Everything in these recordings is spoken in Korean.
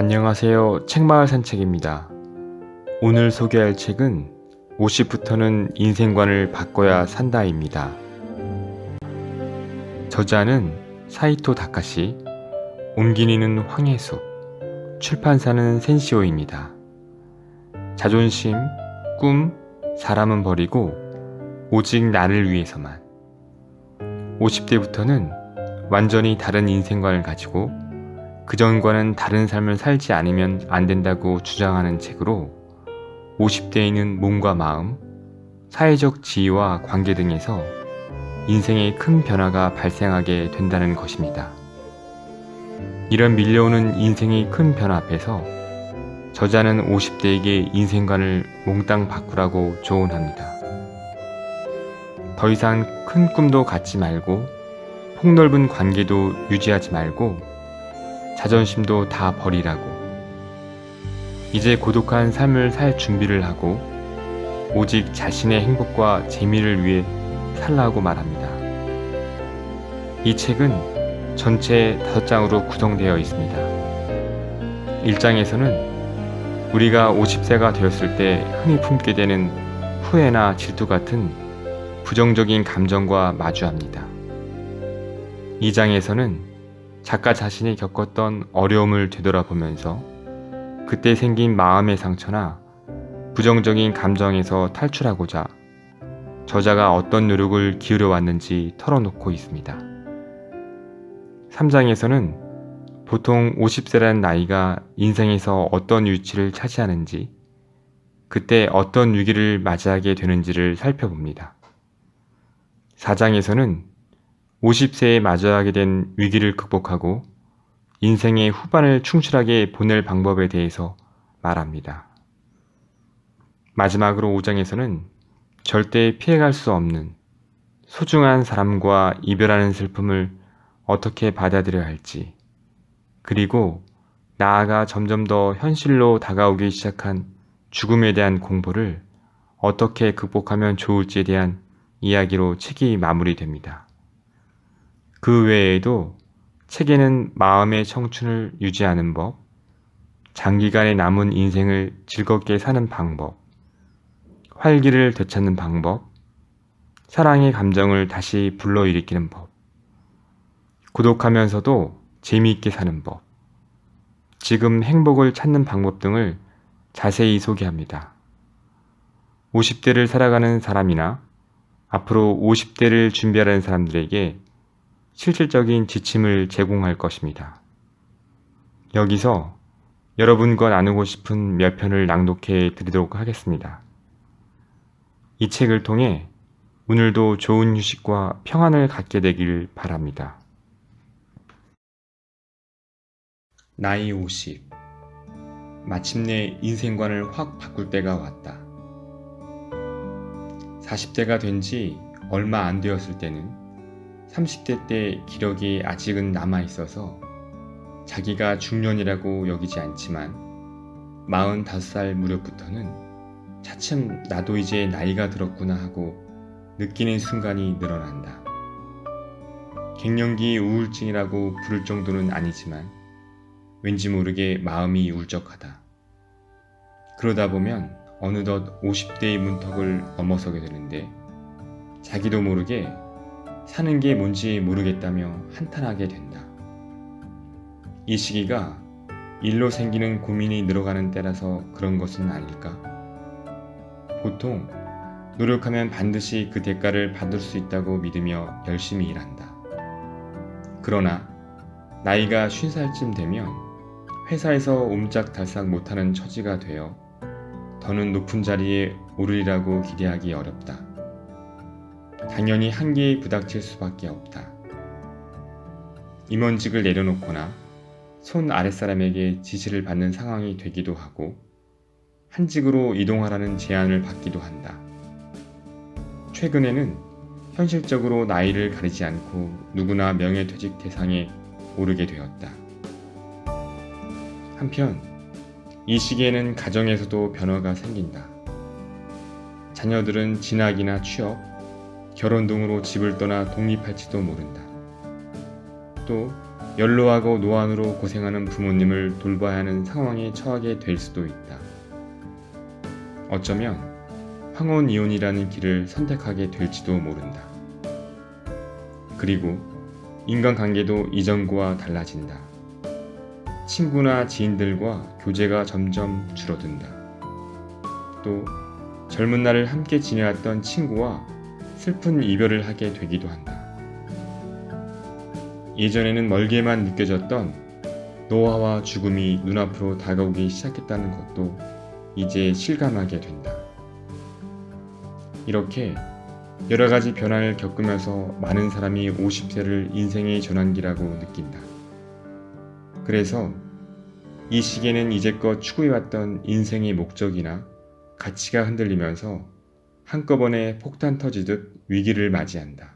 안녕하세요. 책마을 산책입니다. 오늘 소개할 책은 50부터는 인생관을 바꿔야 산다입니다. 저자는 사이토 다카시, 옮기니는 황혜숙, 출판사는 센시오입니다. 자존심, 꿈, 사람은 버리고 오직 나를 위해서만. 50대부터는 완전히 다른 인생관을 가지고 그전과는 다른 삶을 살지 않으면 안 된다고 주장하는 책으로 50대에는 몸과 마음, 사회적 지위와 관계 등에서 인생에 큰 변화가 발생하게 된다는 것입니다. 이런 밀려오는 인생의 큰 변화 앞에서 저자는 50대에게 인생관을 몽땅 바꾸라고 조언합니다. 더 이상 큰 꿈도 갖지 말고 폭넓은 관계도 유지하지 말고 자존심도 다 버리라고. 이제 고독한 삶을 살 준비를 하고 오직 자신의 행복과 재미를 위해 살라고 말합니다. 이 책은 전체 5장으로 구성되어 있습니다. 1장에서는 우리가 50세가 되었을 때 흔히 품게 되는 후회나 질투 같은 부정적인 감정과 마주합니다. 2장에서는 작가 자신이 겪었던 어려움을 되돌아보면서 그때 생긴 마음의 상처나 부정적인 감정에서 탈출하고자 저자가 어떤 노력을 기울여 왔는지 털어놓고 있습니다. 3장에서는 보통 50세라는 나이가 인생에서 어떤 위치를 차지하는지, 그때 어떤 위기를 맞이하게 되는지를 살펴봅니다. 4장에서는 50세에 마주하게 된 위기를 극복하고 인생의 후반을 충실하게 보낼 방법에 대해서 말합니다. 마지막으로 5장에서는 절대 피해갈 수 없는 소중한 사람과 이별하는 슬픔을 어떻게 받아들여야 할지, 그리고 나아가 점점 더 현실로 다가오기 시작한 죽음에 대한 공포를 어떻게 극복하면 좋을지에 대한 이야기로 책이 마무리됩니다. 그 외에도 책에는 마음의 청춘을 유지하는 법, 장기간의 남은 인생을 즐겁게 사는 방법, 활기를 되찾는 방법, 사랑의 감정을 다시 불러일으키는 법, 고독하면서도 재미있게 사는 법, 지금 행복을 찾는 방법 등을 자세히 소개합니다. 50대를 살아가는 사람이나 앞으로 50대를 준비하는 사람들에게 실질적인 지침을 제공할 것입니다. 여기서 여러분과 나누고 싶은 몇 편을 낭독해 드리도록 하겠습니다. 이 책을 통해 오늘도 좋은 휴식과 평안을 갖게 되길 바랍니다. 나이 50. 마침내 인생관을 확 바꿀 때가 왔다. 40대가 된 지 얼마 안 되었을 때는 30대 때 기력이 아직은 남아 있어서 자기가 중년이라고 여기지 않지만 45살 무렵부터는 차츰 나도 이제 나이가 들었구나 하고 느끼는 순간이 늘어난다. 갱년기 우울증이라고 부를 정도는 아니지만 왠지 모르게 마음이 울적하다. 그러다 보면 어느덧 50대의 문턱을 넘어서게 되는데 자기도 모르게 사는 게 뭔지 모르겠다며 한탄하게 된다. 이 시기가 일로 생기는 고민이 늘어가는 때라서 그런 것은 아닐까? 보통 노력하면 반드시 그 대가를 받을 수 있다고 믿으며 열심히 일한다. 그러나 나이가 50살쯤 되면 회사에서 옴짝달싹 못하는 처지가 되어 더는 높은 자리에 오르리라고 기대하기 어렵다. 당연히 한계에 부닥칠 수밖에 없다. 임원직을 내려놓거나 손 아랫사람에게 지시를 받는 상황이 되기도 하고 한직으로 이동하라는 제안을 받기도 한다. 최근에는 현실적으로 나이를 가리지 않고 누구나 명예퇴직 대상에 오르게 되었다. 한편 이 시기에는 가정에서도 변화가 생긴다. 자녀들은 진학이나 취업, 결혼 등으로 집을 떠나 독립할지도 모른다. 또 연로하고 노안으로 고생하는 부모님을 돌봐야 하는 상황에 처하게 될 수도 있다. 어쩌면 황혼 이혼이라는 길을 선택하게 될지도 모른다. 그리고 인간관계도 이전과 달라진다. 친구나 지인들과 교제가 점점 줄어든다. 또 젊은 날을 함께 지내왔던 친구와 슬픈 이별을 하게 되기도 한다. 예전에는 멀게만 느껴졌던 노화와 죽음이 눈앞으로 다가오기 시작했다는 것도 이제 실감하게 된다. 이렇게 여러 가지 변화를 겪으면서 많은 사람이 50세를 인생의 전환기라고 느낀다. 그래서 이 시기에는 이제껏 추구해왔던 인생의 목적이나 가치가 흔들리면서 한꺼번에 폭탄 터지듯 위기를 맞이한다.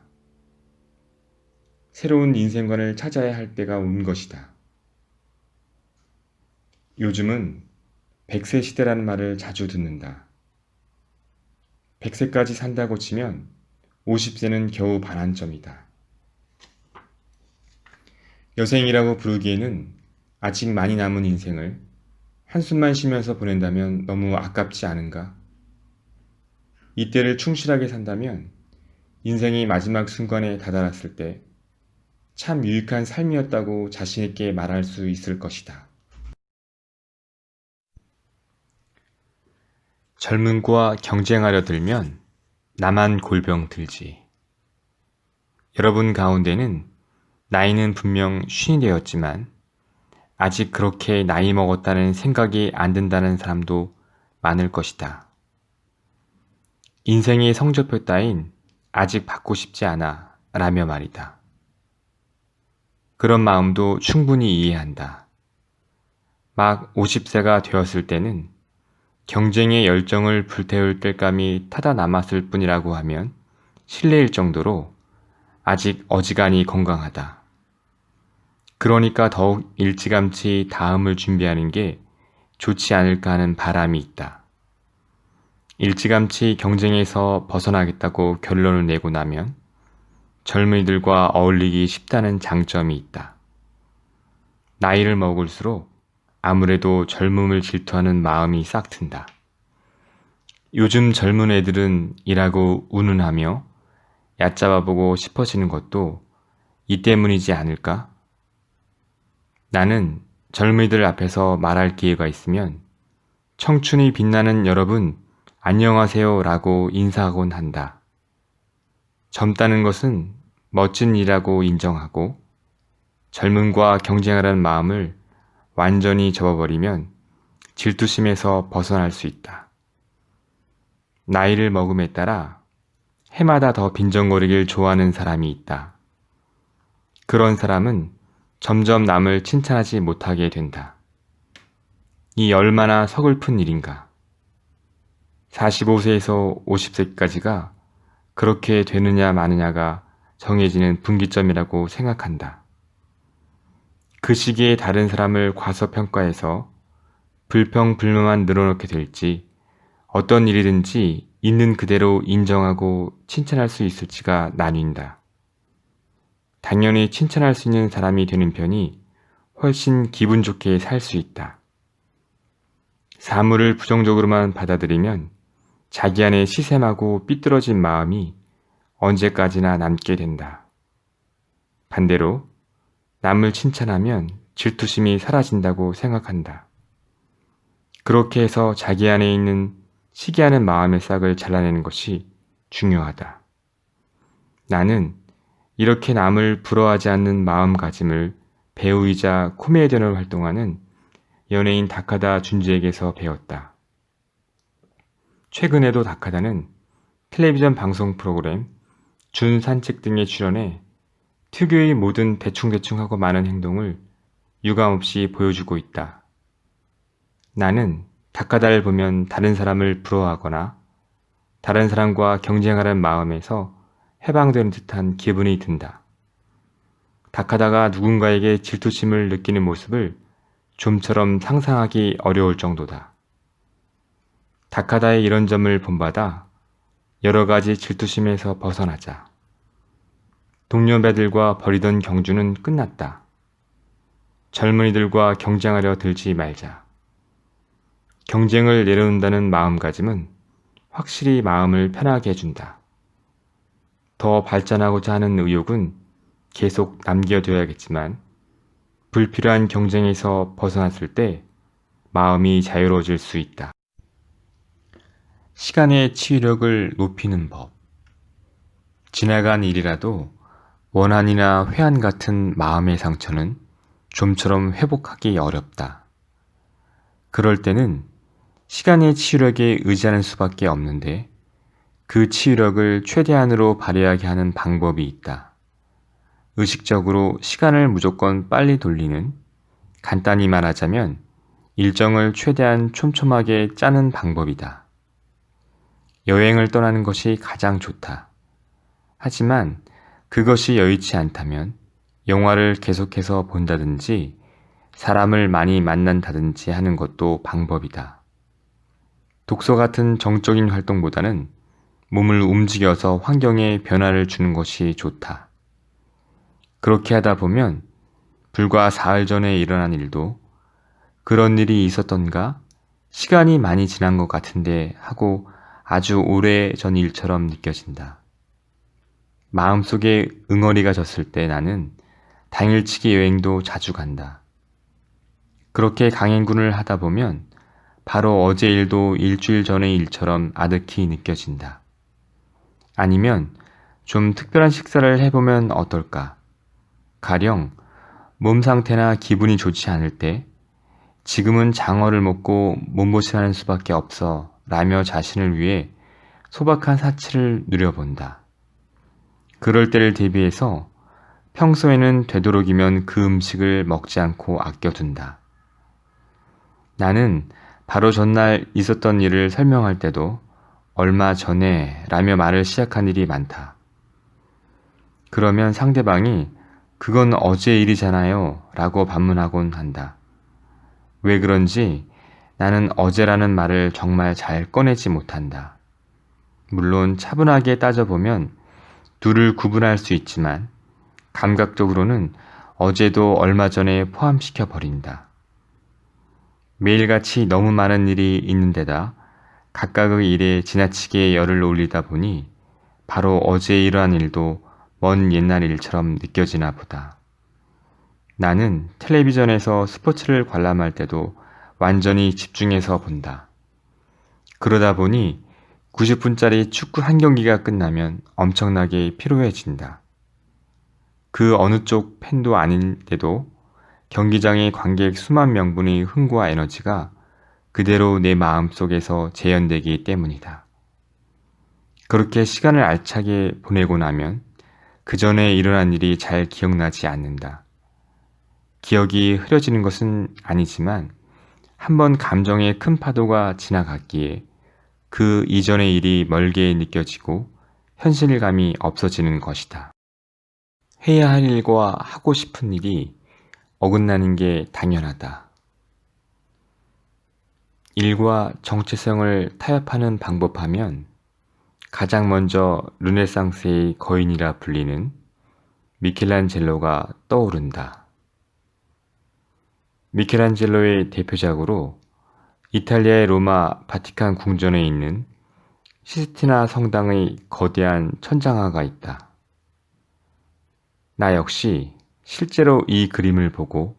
새로운 인생관을 찾아야 할 때가 온 것이다. 요즘은 100세 시대라는 말을 자주 듣는다. 100세까지 산다고 치면 50세는 겨우 반환점이다. 여생이라고 부르기에는 아직 많이 남은 인생을 한숨만 쉬면서 보낸다면 너무 아깝지 않은가? 이때를 충실하게 산다면 인생이 마지막 순간에 다다랐을 때 참 유익한 삶이었다고 자신있게 말할 수 있을 것이다. 젊은과 경쟁하려 들면 나만 골병 들지. 여러분 가운데는 나이는 분명 쉰이 되었지만 아직 그렇게 나이 먹었다는 생각이 안 든다는 사람도 많을 것이다. 인생의 성적표 따윈 아직 받고 싶지 않아 라며 말이다. 그런 마음도 충분히 이해한다. 막 50세가 되었을 때는 경쟁의 열정을 불태울 뜰감이 타다 남았을 뿐이라고 하면 실례일 정도로 아직 어지간히 건강하다. 그러니까 더욱 일찌감치 다음을 준비하는 게 좋지 않을까 하는 바람이 있다. 일찌감치 경쟁에서 벗어나겠다고 결론을 내고 나면 젊은이들과 어울리기 쉽다는 장점이 있다. 나이를 먹을수록 아무래도 젊음을 질투하는 마음이 싹 튼다. 요즘 젊은 애들은 일하고 운운하며 얕잡아보고 싶어지는 것도 이 때문이지 않을까? 나는 젊은이들 앞에서 말할 기회가 있으면 청춘이 빛나는 여러분 안녕하세요 라고 인사하곤 한다. 젊다는 것은 멋진 일이라고 인정하고 젊음과 경쟁하라는 마음을 완전히 접어버리면 질투심에서 벗어날 수 있다. 나이를 먹음에 따라 해마다 더 빈정거리길 좋아하는 사람이 있다. 그런 사람은 점점 남을 칭찬하지 못하게 된다. 이 얼마나 서글픈 일인가. 45세에서 50세까지가 그렇게 되느냐 마느냐가 정해지는 분기점이라고 생각한다. 그 시기에 다른 사람을 과소평가해서 불평불만만 늘어놓게 될지 어떤 일이든지 있는 그대로 인정하고 칭찬할 수 있을지가 나뉜다. 당연히 칭찬할 수 있는 사람이 되는 편이 훨씬 기분 좋게 살 수 있다. 사물을 부정적으로만 받아들이면 자기 안에 시샘하고 삐뚤어진 마음이 언제까지나 남게 된다. 반대로 남을 칭찬하면 질투심이 사라진다고 생각한다. 그렇게 해서 자기 안에 있는 시기하는 마음의 싹을 잘라내는 것이 중요하다. 나는 이렇게 남을 부러워하지 않는 마음가짐을 배우이자 코미디언을 활동하는 연예인 다카다 준지에게서 배웠다. 최근에도 다카다는 텔레비전 방송 프로그램 준 산책 등에 출연해 특유의 모든 대충대충 하고 많은 행동을 유감없이 보여주고 있다. 나는 다카다를 보면 다른 사람을 부러워하거나 다른 사람과 경쟁하는 마음에서 해방되는 듯한 기분이 든다. 다카다가 누군가에게 질투심을 느끼는 모습을 좀처럼 상상하기 어려울 정도다. 다카다의 이런 점을 본받아 여러 가지 질투심에서 벗어나자. 동료 배들과 벌이던 경주는 끝났다. 젊은이들과 경쟁하려 들지 말자. 경쟁을 내려놓는다는 마음가짐은 확실히 마음을 편하게 해준다. 더 발전하고자 하는 의욕은 계속 남겨둬야겠지만 불필요한 경쟁에서 벗어났을 때 마음이 자유로워질 수 있다. 시간의 치유력을 높이는 법. 지나간 일이라도 원한이나 회한 같은 마음의 상처는 좀처럼 회복하기 어렵다. 그럴 때는 시간의 치유력에 의지하는 수밖에 없는데 그 치유력을 최대한으로 발휘하게 하는 방법이 있다. 의식적으로 시간을 무조건 빨리 돌리는 간단히 말하자면 일정을 최대한 촘촘하게 짜는 방법이다. 여행을 떠나는 것이 가장 좋다. 하지만 그것이 여의치 않다면 영화를 계속해서 본다든지 사람을 많이 만난다든지 하는 것도 방법이다. 독서 같은 정적인 활동보다는 몸을 움직여서 환경에 변화를 주는 것이 좋다. 그렇게 하다 보면 불과 사흘 전에 일어난 일도 그런 일이 있었던가 시간이 많이 지난 것 같은데 하고 아주 오래 전 일처럼 느껴진다. 마음속에 응어리가 졌을 때 나는 당일치기 여행도 자주 간다. 그렇게 강행군을 하다 보면 바로 어제 일도 일주일 전의 일처럼 아득히 느껴진다. 아니면 좀 특별한 식사를 해보면 어떨까? 가령 몸 상태나 기분이 좋지 않을 때 지금은 장어를 먹고 몸보신하는 수밖에 없어 라며 자신을 위해 소박한 사치를 누려본다. 그럴 때를 대비해서 평소에는 되도록이면 그 음식을 먹지 않고 아껴둔다. 나는 바로 전날 있었던 일을 설명할 때도 얼마 전에 라며 말을 시작한 일이 많다. 그러면 상대방이 그건 어제 일이잖아요 라고 반문하곤 한다. 왜 그런지 나는 어제라는 말을 정말 잘 꺼내지 못한다. 물론 차분하게 따져보면 둘을 구분할 수 있지만 감각적으로는 어제도 얼마 전에 포함시켜 버린다. 매일같이 너무 많은 일이 있는데다 각각의 일에 지나치게 열을 올리다 보니 바로 어제 일어난 일도 먼 옛날 일처럼 느껴지나 보다. 나는 텔레비전에서 스포츠를 관람할 때도 완전히 집중해서 본다. 그러다 보니 90분짜리 축구 한 경기가 끝나면 엄청나게 피로해진다. 그 어느 쪽 팬도 아닌데도 경기장의 관객 수만 명분의 흥과 에너지가 그대로 내 마음 속에서 재현되기 때문이다. 그렇게 시간을 알차게 보내고 나면 그 전에 일어난 일이 잘 기억나지 않는다. 기억이 흐려지는 것은 아니지만 한 번 감정의 큰 파도가 지나갔기에 그 이전의 일이 멀게 느껴지고 현실감이 없어지는 것이다. 해야 할 일과 하고 싶은 일이 어긋나는 게 당연하다. 일과 정체성을 타협하는 방법하면 가장 먼저 르네상스의 거인이라 불리는 미켈란젤로가 떠오른다. 미켈란젤로의 대표작으로 이탈리아의 로마 바티칸 궁전에 있는 시스티나 성당의 거대한 천장화가 있다. 나 역시 실제로 이 그림을 보고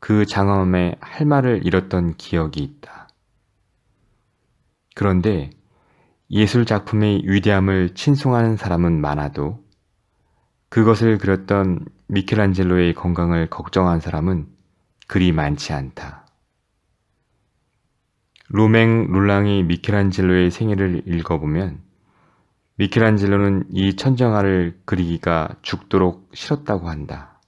그 장엄에 할 말을 잃었던 기억이 있다. 그런데 예술 작품의 위대함을 칭송하는 사람은 많아도 그것을 그렸던 미켈란젤로의 건강을 걱정한 사람은 그리 많지 않다. 로맹 롤랑이 미켈란젤로의 생애를 읽어보면 미켈란젤로는 이 천정화를 그리기가 죽도록 싫었다고 한다.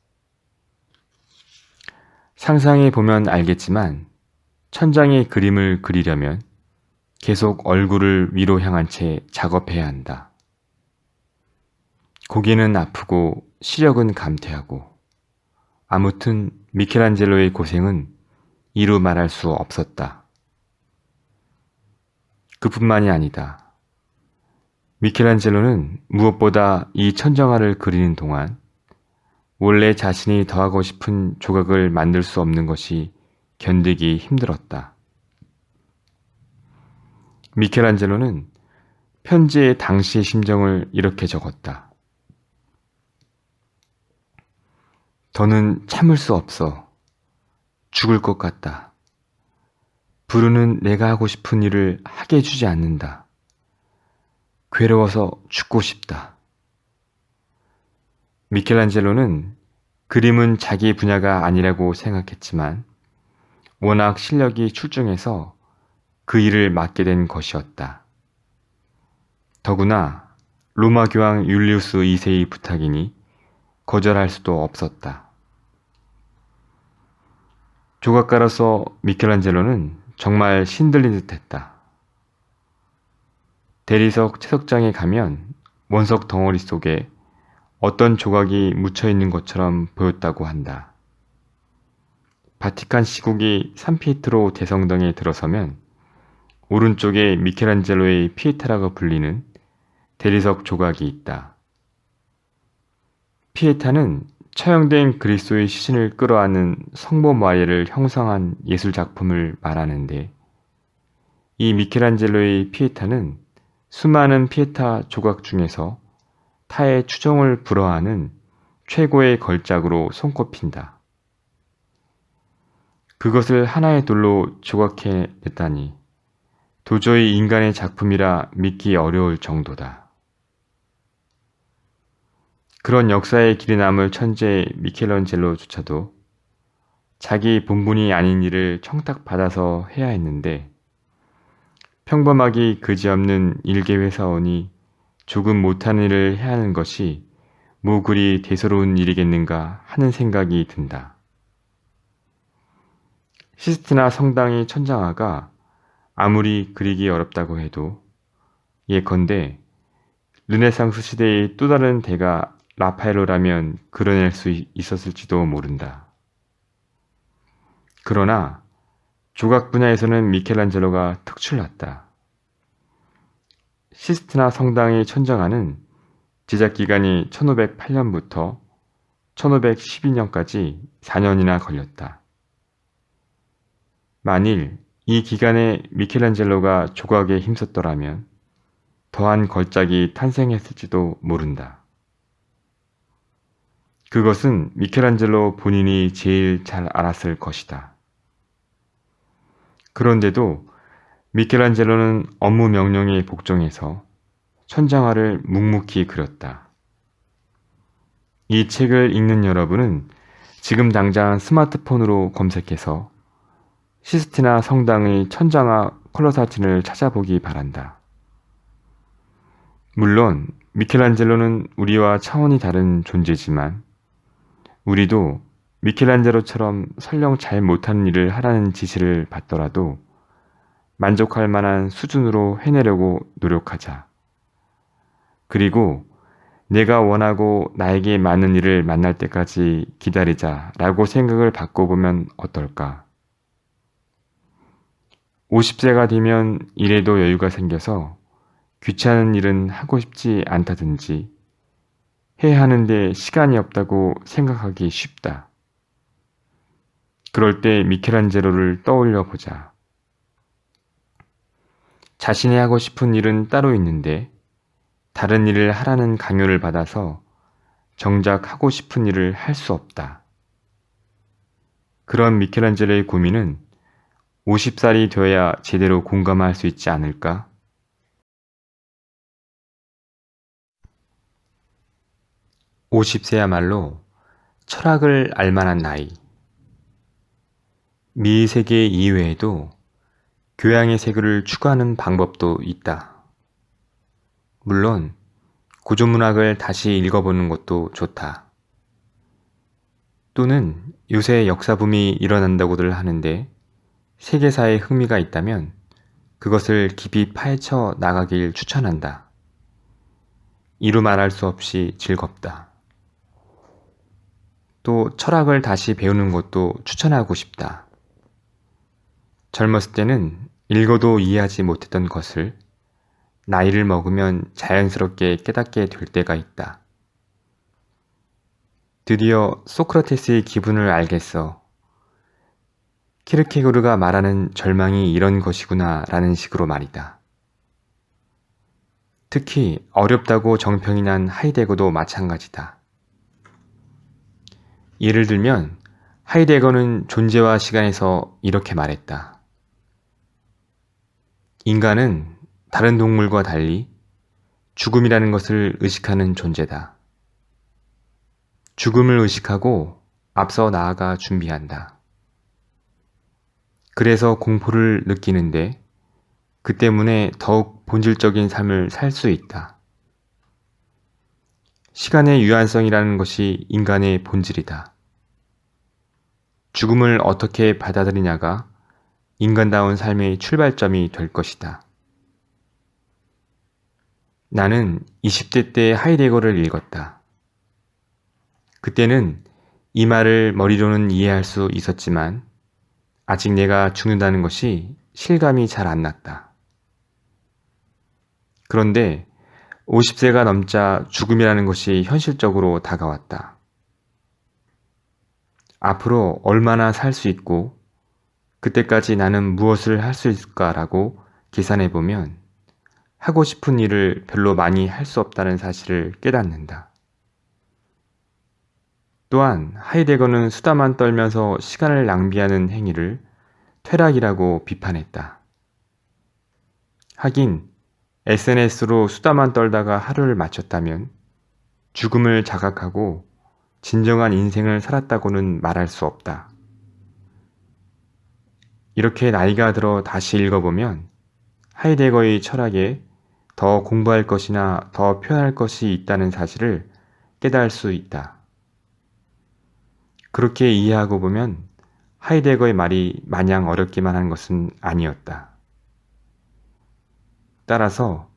상상해 보면 알겠지만 천장의 그림을 그리려면 계속 얼굴을 위로 향한 채 작업해야 한다. 고개는 아프고 시력은 감퇴하고 아무튼 미켈란젤로의 고생은 이루 말할 수 없었다. 그뿐만이 아니다. 미켈란젤로는 무엇보다 이 천정화를 그리는 동안 원래 자신이 더하고 싶은 조각을 만들 수 없는 것이 견디기 힘들었다. 미켈란젤로는 편지에 당시의 심정을 이렇게 적었다. 더는 참을 수 없어. 죽을 것 같다. 부르는 내가 하고 싶은 일을 하게 해주지 않는다. 괴로워서 죽고 싶다. 미켈란젤로는 그림은 자기 분야가 아니라고 생각했지만 워낙 실력이 출중해서 그 일을 맡게 된 것이었다. 더구나 로마 교황 율리우스 2세의 부탁이니 거절할 수도 없었다. 조각가로서 미켈란젤로는 정말 신들린 듯 했다. 대리석 채석장에 가면 원석 덩어리 속에 어떤 조각이 묻혀 있는 것처럼 보였다고 한다. 바티칸 시국이 산피에트로 대성당에 들어서면 오른쪽에 미켈란젤로의 피에타라고 불리는 대리석 조각이 있다. 피에타는 처형된 그리스도의 시신을 끌어안는 성모 마리아를 형성한 예술 작품을 말하는데 이 미켈란젤로의 피에타는 수많은 피에타 조각 중에서 타의 추종을 불허하는 최고의 걸작으로 손꼽힌다. 그것을 하나의 돌로 조각해 냈다니 도저히 인간의 작품이라 믿기 어려울 정도다. 그런 역사의 길이 남을 천재 미켈란젤로조차도 자기 본분이 아닌 일을 청탁받아서 해야 했는데 평범하기 그지없는 일개 회사원이 조금 못한 일을 해야 하는 것이 뭐 그리 대서로운 일이겠는가 하는 생각이 든다. 시스티나 성당의 천장화가 아무리 그리기 어렵다고 해도 예컨대 르네상스 시대의 또 다른 대가 라파엘로라면 그려낼 수 있었을지도 모른다. 그러나 조각 분야에서는 미켈란젤로가 특출났다. 시스트나 성당의 천정화는 제작 기간이 1508년부터 1512년까지 4년이나 걸렸다. 만일 이 기간에 미켈란젤로가 조각에 힘썼더라면 더한 걸작이 탄생했을지도 모른다. 그것은 미켈란젤로 본인이 제일 잘 알았을 것이다. 그런데도 미켈란젤로는 업무 명령에 복종해서 천장화를 묵묵히 그렸다. 이 책을 읽는 여러분은 지금 당장 스마트폰으로 검색해서 시스티나 성당의 천장화 컬러 사진을 찾아보기 바란다. 물론 미켈란젤로는 우리와 차원이 다른 존재지만 우리도 미켈란젤로처럼 설령 잘 못하는 일을 하라는 지시를 받더라도 만족할 만한 수준으로 해내려고 노력하자. 그리고 내가 원하고 나에게 맞는 일을 만날 때까지 기다리자 라고 생각을 바꿔보면 어떨까? 50세가 되면 일에도 여유가 생겨서 귀찮은 일은 하고 싶지 않다든지 해야 하는데 시간이 없다고 생각하기 쉽다. 그럴 때 미켈란젤로를 떠올려 보자. 자신이 하고 싶은 일은 따로 있는데 다른 일을 하라는 강요를 받아서 정작 하고 싶은 일을 할 수 없다. 그런 미켈란젤로의 고민은 50살이 되어야 제대로 공감할 수 있지 않을까? (50세야말로) 철학을 알만한 나이 미세계 이외에도 교양의 세계를 추구하는 방법도 있다. 물론 고전문학을 다시 읽어보는 것도 좋다. 또는 요새 역사붐이 일어난다고들 하는데 세계사에 흥미가 있다면 그것을 깊이 파헤쳐 나가길 추천한다. 이루 말할 수 없이 즐겁다. 또 철학을 다시 배우는 것도 추천하고 싶다. 젊었을 때는 읽어도 이해하지 못했던 것을 나이를 먹으면 자연스럽게 깨닫게 될 때가 있다. 드디어 소크라테스의 기분을 알겠어. 키르케고르가 말하는 절망이 이런 것이구나 라는 식으로 말이다. 특히 어렵다고 정평이 난 하이데거도 마찬가지다. 예를 들면 하이데거는 존재와 시간에서 이렇게 말했다. 인간은 다른 동물과 달리 죽음이라는 것을 의식하는 존재다. 죽음을 의식하고 앞서 나아가 준비한다. 그래서 공포를 느끼는데 그 때문에 더욱 본질적인 삶을 살 수 있다. 시간의 유한성이라는 것이 인간의 본질이다. 죽음을 어떻게 받아들이냐가 인간다운 삶의 출발점이 될 것이다. 나는 20대 때 하이데거를 읽었다. 그때는 이 말을 머리로는 이해할 수 있었지만 아직 내가 죽는다는 것이 실감이 잘 안 났다. 그런데 50세가 넘자 죽음이라는 것이 현실적으로 다가왔다. 앞으로 얼마나 살 수 있고 그때까지 나는 무엇을 할 수 있을까라고 계산해 보면 하고 싶은 일을 별로 많이 할 수 없다는 사실을 깨닫는다. 또한 하이데거는 수다만 떨면서 시간을 낭비하는 행위를 퇴락이라고 비판했다. 하긴 SNS로 수다만 떨다가 하루를 마쳤다면 죽음을 자각하고 진정한 인생을 살았다고는 말할 수 없다. 이렇게 나이가 들어 다시 읽어보면 하이데거의 철학에 더 공부할 것이나 더 표현할 것이 있다는 사실을 깨달을 수 있다. 그렇게 이해하고 보면 하이데거의 말이 마냥 어렵기만 한 것은 아니었다. 따라서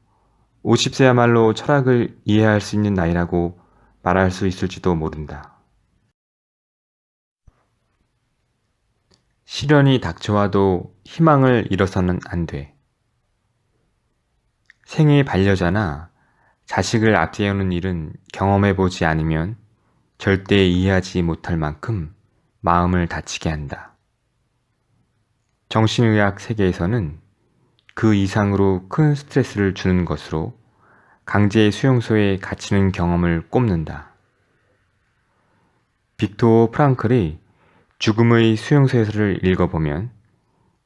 50세야말로 철학을 이해할 수 있는 나이라고 말할 수 있을지도 모른다. 시련이 닥쳐와도 희망을 잃어서는 안 돼. 생의 반려자나 자식을 앞세우는 일은 경험해보지 않으면 절대 이해하지 못할 만큼 마음을 다치게 한다. 정신의학 세계에서는 그 이상으로 큰 스트레스를 주는 것으로 강제 수용소에 갇히는 경험을 꼽는다. 빅토 프랑클이 죽음의 수용소에서를 읽어보면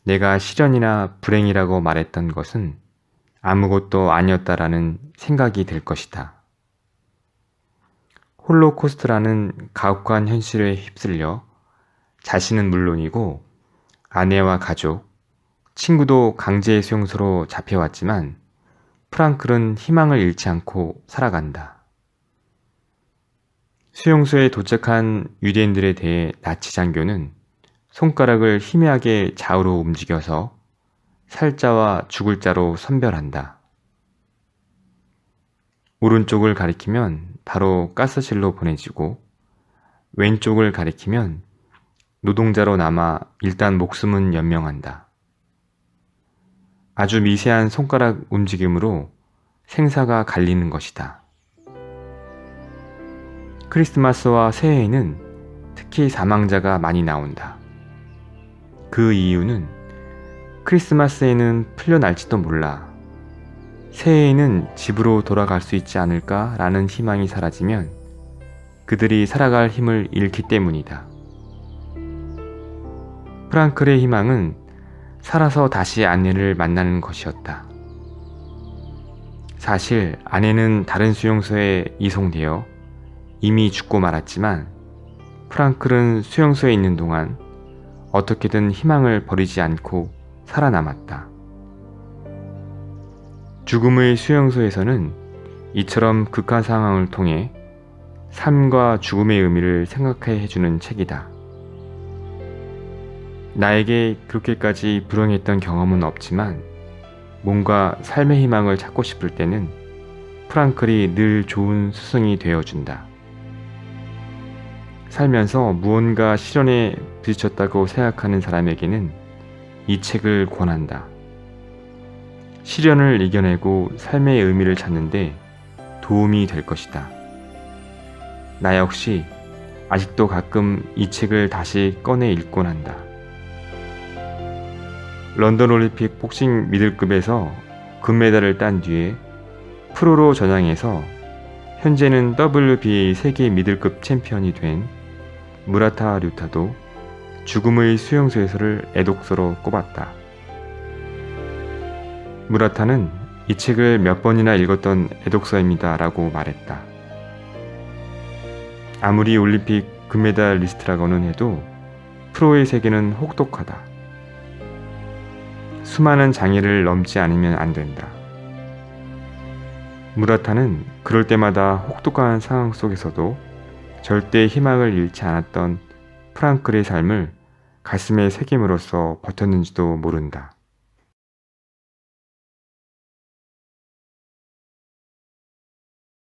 내가 시련이나 불행이라고 말했던 것은 아무것도 아니었다라는 생각이 들 것이다. 홀로코스트라는 가혹한 현실에 휩쓸려 자신은 물론이고 아내와 가족, 친구도 강제 수용소로 잡혀왔지만 프랑클은 희망을 잃지 않고 살아간다. 수용소에 도착한 유대인들에 대해 나치 장교는 손가락을 희미하게 좌우로 움직여서 살자와 죽을 자로 선별한다. 오른쪽을 가리키면 바로 가스실로 보내지고 왼쪽을 가리키면 노동자로 남아 일단 목숨은 연명한다. 아주 미세한 손가락 움직임으로 생사가 갈리는 것이다. 크리스마스와 새해에는 특히 사망자가 많이 나온다. 그 이유는 크리스마스에는 풀려날지도 몰라. 새해에는 집으로 돌아갈 수 있지 않을까라는 희망이 사라지면 그들이 살아갈 힘을 잃기 때문이다. 프랑클의 희망은 살아서 다시 아내를 만나는 것이었다. 사실 아내는 다른 수용소에 이송되어 이미 죽고 말았지만 프랑클은 수용소에 있는 동안 어떻게든 희망을 버리지 않고 살아남았다. 죽음의 수용소에서는 이처럼 극한 상황을 통해 삶과 죽음의 의미를 생각해 해주는 책이다. 나에게 그렇게까지 불행했던 경험은 없지만 뭔가 삶의 희망을 찾고 싶을 때는 프랑클이 늘 좋은 스승이 되어준다. 살면서 무언가 시련에 부딪혔다고 생각하는 사람에게는 이 책을 권한다. 시련을 이겨내고 삶의 의미를 찾는데 도움이 될 것이다. 나 역시 아직도 가끔 이 책을 다시 꺼내 읽곤 한다. 런던 올림픽 복싱 미들급에서 금메달을 딴 뒤에 프로로 전향해서 현재는 WBA 세계 미들급 챔피언이 된 무라타 류타도 죽음의 수용소에서를 애독서로 꼽았다. 무라타는 이 책을 몇 번이나 읽었던 애독서입니다 라고 말했다. 아무리 올림픽 금메달 리스트라고는 해도 프로의 세계는 혹독하다. 수많은 장애를 넘지 않으면 안 된다. 무라타는 그럴 때마다 혹독한 상황 속에서도 절대 희망을 잃지 않았던 프랑클의 삶을 가슴에 새김으로써 버텼는지도 모른다.